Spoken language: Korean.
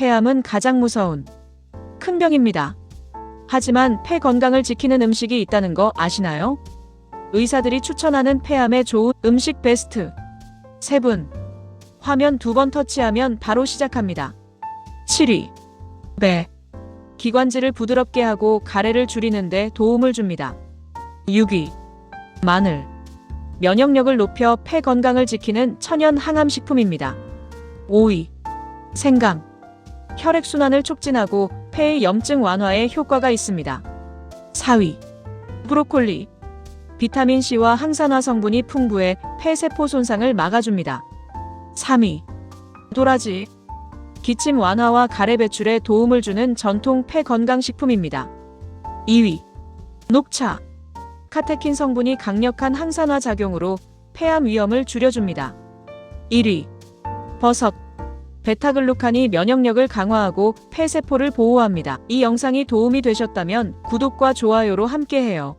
폐암은 가장 무서운 큰 병입니다. 하지만 폐 건강을 지키는 음식이 있다는 거 아시나요? 의사들이 추천하는 폐암에 좋은 음식 베스트 세 분. 화면 두 번 터치하면 바로 시작합니다. 7위. 배. 기관지를 부드럽게 하고 가래를 줄이는데 도움을 줍니다. 6위. 마늘. 면역력을 높여 폐 건강을 지키는 천연 항암 식품입니다. 5위. 생강. 혈액순환을 촉진하고 폐의 염증 완화에 효과가 있습니다. 4위. 브로콜리. 비타민C와 항산화 성분이 풍부해 폐세포 손상을 막아줍니다. 3위. 도라지. 기침 완화와 가래 배출에 도움을 주는 전통 폐 건강식품입니다. 2위. 녹차. 카테킨 성분이 강력한 항산화 작용으로 폐암 위험을 줄여줍니다. 1위. 버섯. 베타글루칸이 면역력을 강화하고 폐세포를 보호합니다. 이 영상이 도움이 되셨다면 구독과 좋아요로 함께해요.